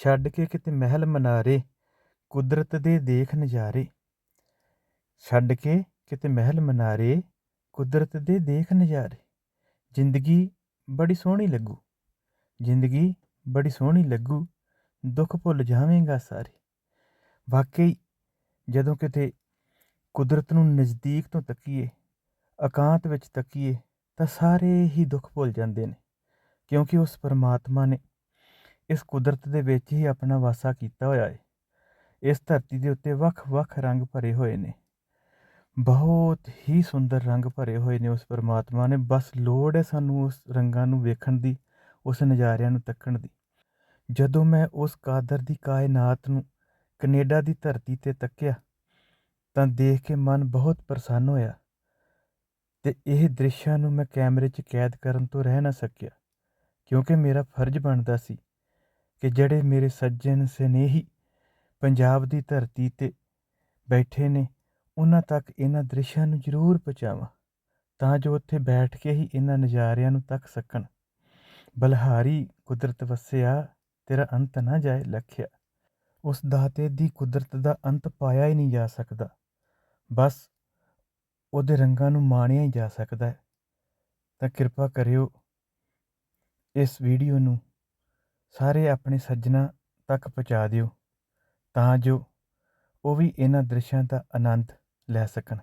ਛੱਡ ਕੇ ਕਿਤੇ ਮਹਿਲ ਮਨਾਰੇ, ਕੁਦਰਤ ਦੇ ਦੇਖ ਨਜ਼ਾਰੇ। ਛੱਡ ਕੇ ਕਿਤੇ ਮਹਿਲ ਮਨਾਰੇ, ਕੁਦਰਤ ਦੇ ਦੇਖ ਨਜ਼ਾਰੇ। ਜ਼ਿੰਦਗੀ ਬੜੀ ਸੋਹਣੀ ਲੱਗੂ, ਜ਼ਿੰਦਗੀ ਬੜੀ ਸੋਹਣੀ ਲੱਗੂ, ਦੁੱਖ ਭੁੱਲ ਜਾਵੇਂਗਾ ਸਾਰੇ। ਵਾਕਈ, ਜਦੋਂ ਕਿਤੇ ਕੁਦਰਤ ਨੂੰ ਨਜ਼ਦੀਕ ਤੋਂ ਤੱਕੀਏ, ਇਕਾਂਤ ਵਿੱਚ ਤੱਕੀਏ, ਤਾਂ ਸਾਰੇ ਹੀ ਦੁੱਖ ਭੁੱਲ ਜਾਂਦੇ ਨੇ, ਕਿਉਂਕਿ ਉਸ ਪਰਮਾਤਮਾ ਨੇ ਇਸ ਕੁਦਰਤ ਦੇ ਵਿੱਚ ਹੀ ਆਪਣਾ ਵਾਸਾ ਕੀਤਾ ਹੋਇਆ ਹੈ ਇਸ ਧਰਤੀ ਦੇ ਉੱਤੇ ਵੱਖ-ਵੱਖ ਰੰਗ ਭਰੇ ਹੋਏ ਨੇ। ਬਹੁਤ ਹੀ ਸੁੰਦਰ ਰੰਗ ਭਰੇ ਹੋਏ ਨੇ ਉਸ ਪਰਮਾਤਮਾ ਨੇ। ਬਸ ਲੋੜ ਹੈ ਸਾਨੂੰ ਉਸ ਰੰਗਾਂ ਨੂੰ ਵੇਖਣ ਦੀ, ਉਸ ਨਜ਼ਾਰਿਆਂ ਨੂੰ ਤੱਕਣ ਦੀ। ਜਦੋਂ ਮੈਂ ਉਸ ਕਾਦਰ ਦੀ ਕਾਇਨਾਤ ਨੂੰ ਕੈਨੇਡਾ ਦੀ ਧਰਤੀ ਤੇ ਤੱਕਿਆ, ਤਾਂ ਦੇਖ ਕੇ ਮਨ ਬਹੁਤ ਪ੍ਰਸੰਨ ਹੋਇਆ ਤੇ ਇਹ ਦ੍ਰਿਸ਼ਾਂ ਨੂੰ ਮੈਂ ਕੈਮਰੇ 'ਚ ਕੈਦ ਕਰਨ ਤੋਂ ਰਹਿ ਨਾ ਸਕਿਆ, ਕਿਉਂਕਿ ਮੇਰਾ ਫਰਜ਼ ਬਣਦਾ ਸੀ ਕਿ ਜਿਹੜੇ ਮੇਰੇ ਸੱਜਣ ਸਨੇਹੀ ਪੰਜਾਬ ਦੀ ਧਰਤੀ ਤੇ ਬੈਠੇ ਨੇ, ਉਹਨਾਂ ਤੱਕ ਇਹਨਾਂ ਦ੍ਰਿਸ਼ਾਂ ਨੂੰ ਜ਼ਰੂਰ ਪਹੁੰਚਾਵਾਂ, ਤਾਂ ਜੋ ਉੱਥੇ ਬੈਠ ਕੇ ਹੀ ਇਹਨਾਂ ਨਜ਼ਾਰਿਆਂ ਨੂੰ ਤੱਕ ਸਕਣ। ਬਲਹਾਰੀ ਕੁਦਰਤ ਵਸਿਆ, ਤੇਰਾ ਅੰਤ ਨਾ ਜਾਏ ਲਖਿਆ। ਉਸ ਦਾਤੇ ਦੀ ਕੁਦਰਤ ਦਾ ਅੰਤ ਪਾਇਆ ਹੀ ਨਹੀਂ ਜਾ ਸਕਦਾ। ਬਸ ਉਹਦੇ ਰੰਗਾਂ ਨੂੰ ਮਾਣਿਆ ਹੀ ਜਾ ਸਕਦਾ ਹੈ। ਤਾਂ ਕਿਰਪਾ ਕਰਿਓ ਇਸ ਵੀਡੀਓ ਨੂੰ ਸਾਰੇ ਆਪਣੇ ਸੱਜਣਾਂ ਤੱਕ ਪਹੁੰਚਾ ਦਿਓ ਤਾਂ ਜੋ ਉਹ ਵੀ ਇਹਨਾਂ ਦ੍ਰਿਸ਼ਾਂ ਦਾ ਆਨੰਦ ਲੈ ਸਕਣ।